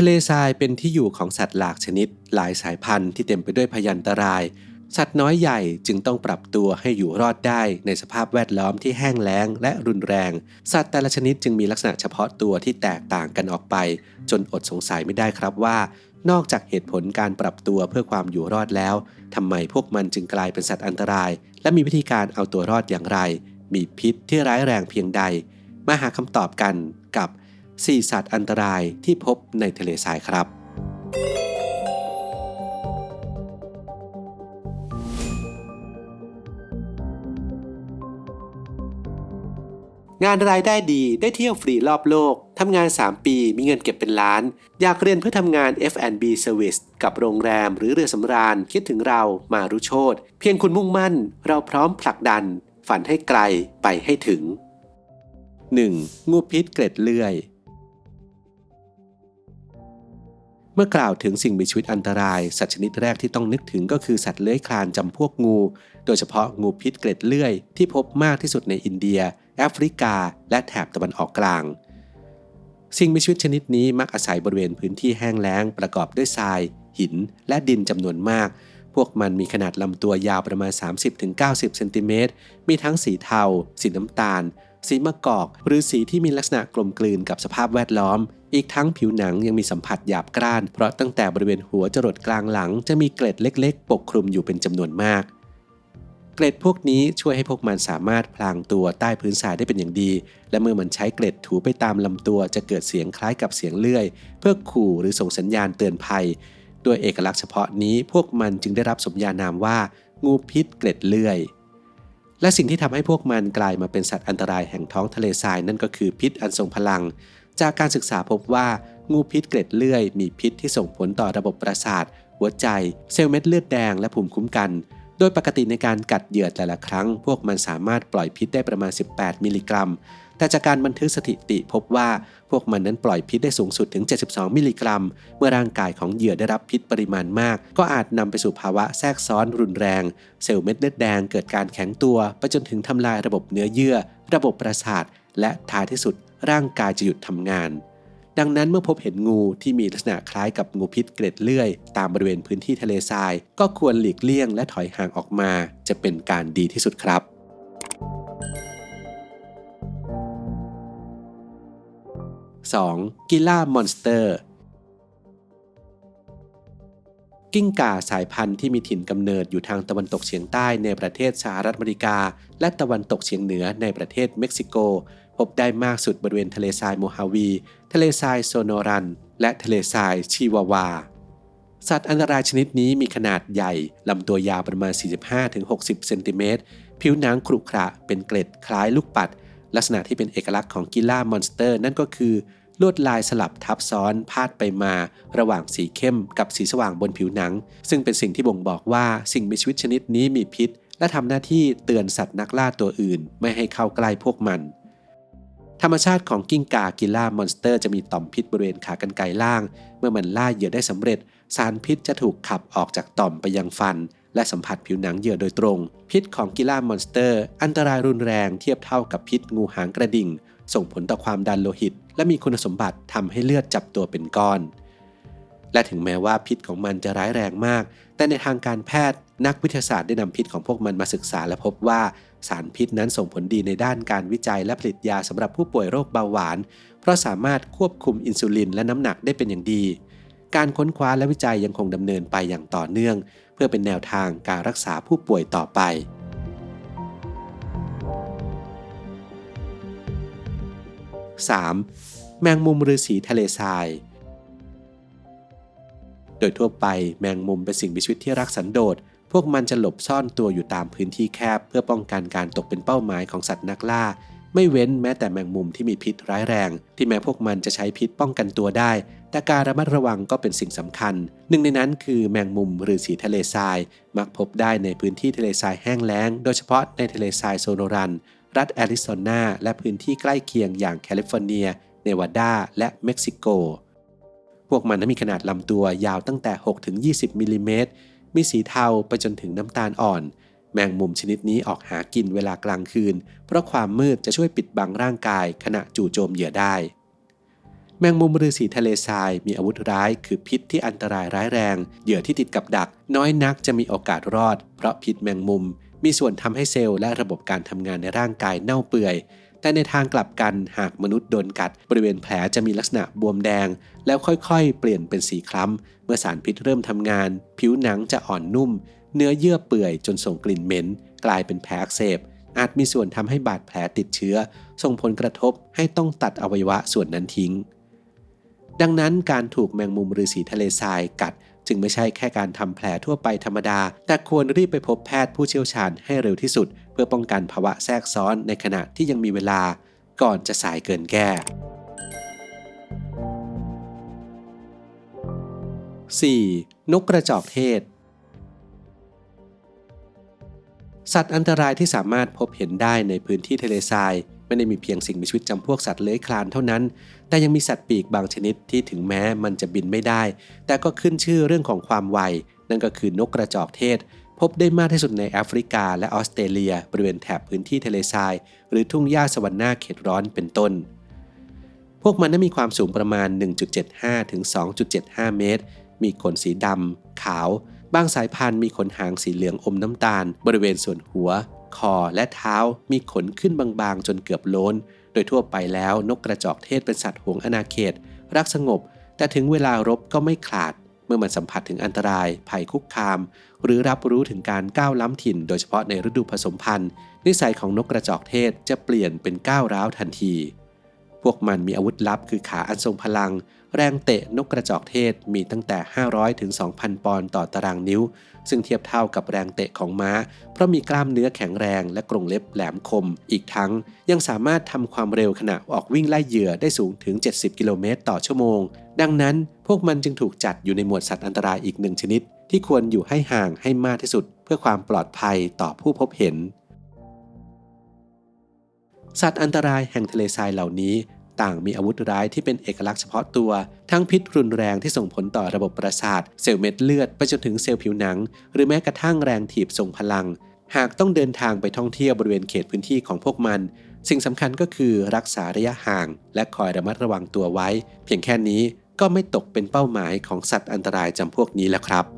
ทะเลทรายเป็นที่อยู่ของสัตว์หลากชนิด หลายสายพันธุ์ที่เต็มไปด้วยพยันตราย สัตว์น้อยใหญ่จึงต้องปรับตัวให้อยู่รอดได้ในสภาพแวดล้อมที่แห้งแล้งและรุนแรง สัตว์แต่ละชนิดจึงมีลักษณะเฉพาะตัวที่แตกต่างกันออกไป จนอดสงสัยไม่ได้ครับว่า นอกจากเหตุผลการปรับตัวเพื่อความอยู่รอดแล้วทำไมพวกมันจึงกลายเป็นสัตว์อันตราย และมีวิธีการเอาตัวรอดอย่างไร มีพิษที่ร้ายแรงเพียงใด มาหาคำตอบกันกับ 4 สัตว์อันตรายที่พบในทะเลทรายครับ งานรายได้ดีได้เที่ยวฟรีรอบโลก ทำงาน 3 ปีมีเงินเก็บเป็นล้าน อยากเรียนเพื่อทำงาน F&B Service กับโรงแรมหรือเรือสำราญคิดถึงเรามารุโชตเพียงคุณมุ่งมั่น เราพร้อมผลักดัน ฝันให้ไกลไปให้ถึง 1. งูพิษเกล็ดเลื่อย มื่อกล่าวถึงสิ่งมีชีวิตอันตราย สัตว์ชนิดแรกที่ต้องนึกถึงก็คือสัตว์เลื้อยคลานจำพวกงู โดยเฉพาะงูพิษเกล็ดเลื่อย ที่พบมากที่สุดในอินเดีย แอฟริกา และแถบตะวันออกกลาง สิ่งมีชีวิตชนิดนี้มักอาศัยบริเวณพื้นที่แห้งแล้ง ประกอบด้วยทราย หิน และดินจำนวนมาก พวกมันมีขนาดลำตัวยาวประมาณ 30-90เซนติเมตรมีทั้งสีเทา สีน้ำตาล สีมะกอก หรือสีที่มีลักษณะกลมกลืนกับสภาพแวดล้อม อีกทั้งผิวหนังยังมีสัมผัสหยาบกร้าน เพราะตั้งแต่บริเวณหัวจรดกลางหลังจะมีเกล็ดเล็ก ๆ ปกคลุมอยู่เป็นจำนวนมาก เกล็ดพวกนี้ช่วยให้พวกมันสามารถพลางตัวใต้พื้นทรายได้เป็นอย่างดี และเมื่อมันใช้เกล็ดถูไปตามลำตัวจะเกิดเสียงคล้ายกับเสียงเลื่อย เพื่อขู่หรือส่งสัญญาณเตือนภัย ด้วยเอกลักษณ์เฉพาะนี้พวกมันจึงได้รับสมญานามว่า งูพิษเกล็ดเลื่อยและสิ่งที่ทำให้พวกมันกลายมาเป็นสัตว์อันตรายแห่งท้องทะเลทรายนั่นก็คือพิษอันทรงพลัง จากการศึกษาพบว่างูพิษเกล็ดเลื่อยมีพิษที่ส่งผลต่อระบบประสาท หัวใจ เซลล์เม็ดเลือดแดงและภูมิคุ้มกัน โดยปกติในการกัดเหยื่อแต่ละครั้ง พวกมันสามารถปล่อยพิษได้ประมาณ 18 มิลลิกรัม แต่จากการบันทึกสถิติพบว่าพวกมันนั้นปล่อยพิษได้สูงสุดถึง 72 มิลลิกรัม เมื่อร่างกายของเหยื่อได้รับพิษปริมาณมาก ก็อาจนำไปสู่ภาวะแทรกซ้อนรุนแรง เซลล์เม็ดเลือดแดงเกิดการแข็งตัว ไปจนถึงทำลายระบบเนื้อเยื่อ ระบบประสาทและท้ายที่สุด ร่างกายจะหยุดทำงาน ดังนั้นเมื่อพบเห็นงูที่มีลักษณะคล้ายกับงูพิษเกล็ดเลื่อย ตามบริเวณพื้นที่ทะเลทราย ก็ควรหลีกเลี่ยงและถอยห่างออกมา จะเป็นการดีที่สุดครับ 2. กิล่ามอนสเตอร์กิ้งก่าสายพันธุ์ที่มีถิ่นกำเนิดอยู่ทางตะวันตกเฉียงใต้ในประเทศสหรัฐอเมริกา และตะวันตกเฉียงเหนือในประเทศเม็กซิโก พบได้มากสุดบริเวณทะเลทรายโมฮาวี ทะเลทรายโซโนรัน และทะเลทรายชิวาวา สัตว์อันตรายชนิดนี้มีขนาดใหญ่ ลำตัวยาวประมาณ 45-60 เซนติเมตร ผิวหนังขรุขระเป็นเกล็ดคล้ายลูกปัด ลักษณะที่เป็นเอกลักษณ์ของกิล่ามอนสเตอร์ นั่นก็คือ ลวดลายสลับทับซ้อนพาดไปมา ระหว่างสีเข้มกับสีสว่างบนผิวหนัง ซึ่งเป็นสิ่งที่บ่งบอกว่าสิ่งมีชีวิตชนิดนี้มีพิษ และทำหน้าที่เตือนสัตว์นักล่าตัวอื่น ไม่ให้เข้าใกล้พวกมัน ธรรมชาติของกิ้งก่ากิล่ามอนสเตอร์จะมีต่อมพิษบริเวณขากรรไกรล่าง เมื่อมันล่าเหยื่อได้สำเร็จ สารพิษจะถูกขับออกจากต่อมไปยังฟัน และสัมผัสผิวหนังเหยื่อโดยตรง พิษของกิล่ามอนสเตอร์ อันตรายรุนแรงเทียบเท่ากับพิษงูหางกระดิ่ง ส่งผลต่อความดันโลหิต และมีคุณสมบัติทำให้เลือดจับตัวเป็นก้อน และถึงแม้ว่าพิษของมันจะร้ายแรงมาก แต่ในทางการแพทย์นักวิทยาศาสตร์ได้นำพิษของพวกมันมาศึกษาและพบว่า สารพิษนั้นส่งผลดีในด้านการวิจัยและผลิตยาสำหรับผู้ป่วยโรคเบาหวาน เพราะสามารถควบคุมอินซูลินและน้ำหนักได้เป็นอย่างดี การค้นคว้าและวิจัยยังคงดำเนินไปอย่างต่อเนื่อง เพื่อเป็นแนวทางการรักษาผู้ป่วยต่อไป 3. แมงมุมฤาษีทะเลทราย โดยทั่วไปแมงมุมเป็นสิ่งมีชีวิตที่รักสันโดษ พวกมันจะหลบซ่อนตัวอยู่ตามพื้นที่แคบ เพื่อป้องกันการตกเป็นเป้าหมายของสัตว์นักล่า ไม่เว้นแม้แต่แมงมุมที่มีพิษร้ายแรง ที่แม้พวกมันจะใช้พิษป้องกันตัวได้ แต่การระมัดระวังก็เป็นสิ่งสำคัญ หนึ่งในนั้นคือแมงมุมฤาษีทะเลทราย มักพบได้ในพื้นที่ทะเลทรายแห้งแล้ง โดยเฉพาะในทะเลทรายโซโนรัน รัฐแอริโซนาและพื้นที่ใกล้เคียงอย่างแคลิฟอร์เนีย เนวาดา และเม็กซิโก พวกมันนั้นมีขนาดลำตัวยาวตั้งแต่ 6-20มิลลิเมตร มีสีเทาไปจนถึงน้ำตาลอ่อน แมงมุมชนิดนี้ออกหากินเวลากลางคืน เพราะความมืดจะช่วยปิดบังร่างกายขณะจู่โจมเหยื่อได้ แมงมุมฤาษีทะเลทรายมีอาวุธร้ายคือพิษที่อันตรายร้ายแรง เหยื่อที่ติดกับดัก น้อยนักจะมีโอกาสรอด เพราะพิษแมงมุมมีส่วนทำให้เซลล์และระบบการทำงานในร่างกายเน่าเปื่อย แต่ในทางกลับกันหากมนุษย์โดนกัด บริเวณแผลจะมีลักษณะบวมแดง แล้วค่อยๆ เปลี่ยนเป็นสีคล้ำ เมื่อสารพิษเริ่มทำงาน ผิวหนังจะอ่อนนุ่ม เนื้อเยื่อเปื่อยจนส่งกลิ่นเหม็น กลายเป็นแผลอักเสบ อาจมีส่วนทำให้บาดแผลติดเชื้อ ส่งผลกระทบให้ต้องตัดอวัยวะส่วนนั้นทิ้ง ดังนั้นการถูกแมงมุมฤาษีทะเลทรายกัด จึงไม่ใช่แค่การทำแผลทั่วไปธรรมดา แต่ควรรีบไปพบแพทย์ผู้เชี่ยวชาญให้เร็วที่สุด เพื่อป้องกันภาวะแทรกซ้อนในขณะที่ยังมีเวลา ก่อนจะสายเกินแก้ 4. นกกระจอกเทศ สัตว์อันตรายที่สามารถพบเห็นได้ในพื้นที่ทะเลทราย ไม่ได้มีเพียงสิ่งมีชีวิตจำพวกสัตว์เลื้อยคลานเท่านั้น แต่ยังมีสัตว์ปีกบางชนิดที่ถึงแม้มันจะบินไม่ได้ แต่ก็ขึ้นชื่อเรื่องของความไว นั่นก็คือนกกระจอกเทศ พบได้มากที่สุดในแอฟริกาและออสเตรเลีย บริเวณแถบพื้นที่ทะเลทราย หรือทุ่งหญ้าสวรรค์นาเขตร้อนเป็นต้น พวกมันนั้นมีความสูงประมาณ 1.75 ถึง 2.75 เมตร มีขนสีดำขาว บางสายพันธุ์มีขนหางสีเหลืองอมน้ำตาล บริเวณส่วนหัว คอและเท้ามีขนขึ้นบางๆ จนเกือบโล้น โดยทั่วไปแล้วนกกระจอกเทศเป็นสัตว์หวงอาณาเขต รักสงบ แต่ถึงเวลารบก็ไม่ขาด เมื่อมันสัมผัสถึงอันตราย ภัยคุกคาม หรือรับรู้ถึงการก้าวล้ำถิ่น โดยเฉพาะในฤดูผสมพันธุ์ นิสัยของนกกระจอกเทศจะเปลี่ยนเป็นก้าวร้าวทันที พวกมันมีอาวุธลับคือขาอันทรงพลัง แรงเตะนกกระจอกเทศมีตั้งแต่ 500 ถึง 2,000 ปอนด์ต่อตารางนิ้ว ซึ่งเทียบเท่ากับแรงเตะของม้า เพราะมีกล้ามเนื้อแข็งแรงและกรงเล็บแหลมคม อีกทั้งยังสามารถทำความเร็วขณะออกวิ่งไล่เหยื่อได้สูงถึง 70 กิโลเมตรต่อชั่วโมง ดังนั้นพวกมันจึงถูกจัดอยู่ในหมวดสัตว์อันตรายอีกหนึ่งชนิด ที่ควรอยู่ให้ห่างให้มากที่สุด เพื่อความปลอดภัยต่อผู้พบเห็น สัตว์อันตรายแห่งทะเลทรายเหล่านี้ ต่างมีอาวุธร้ายที่เป็นเอกลักษณ์เฉพาะตัว ทั้งพิษรุนแรงที่ส่งผลต่อระบบประสาท เซลล์เม็ดเลือดไปจนถึงเซลล์ผิวหนัง หรือแม้กระทั่งแรงถีบทรงพลัง หากต้องเดินทางไปท่องเที่ยวบริเวณเขตพื้นที่ของพวกมัน สิ่งสำคัญก็คือรักษาระยะห่าง และคอยระมัดระวังตัวไว้ เพียงแค่นี้ก็ไม่ตกเป็นเป้าหมายของสัตว์อันตรายจำพวกนี้แล้วครับ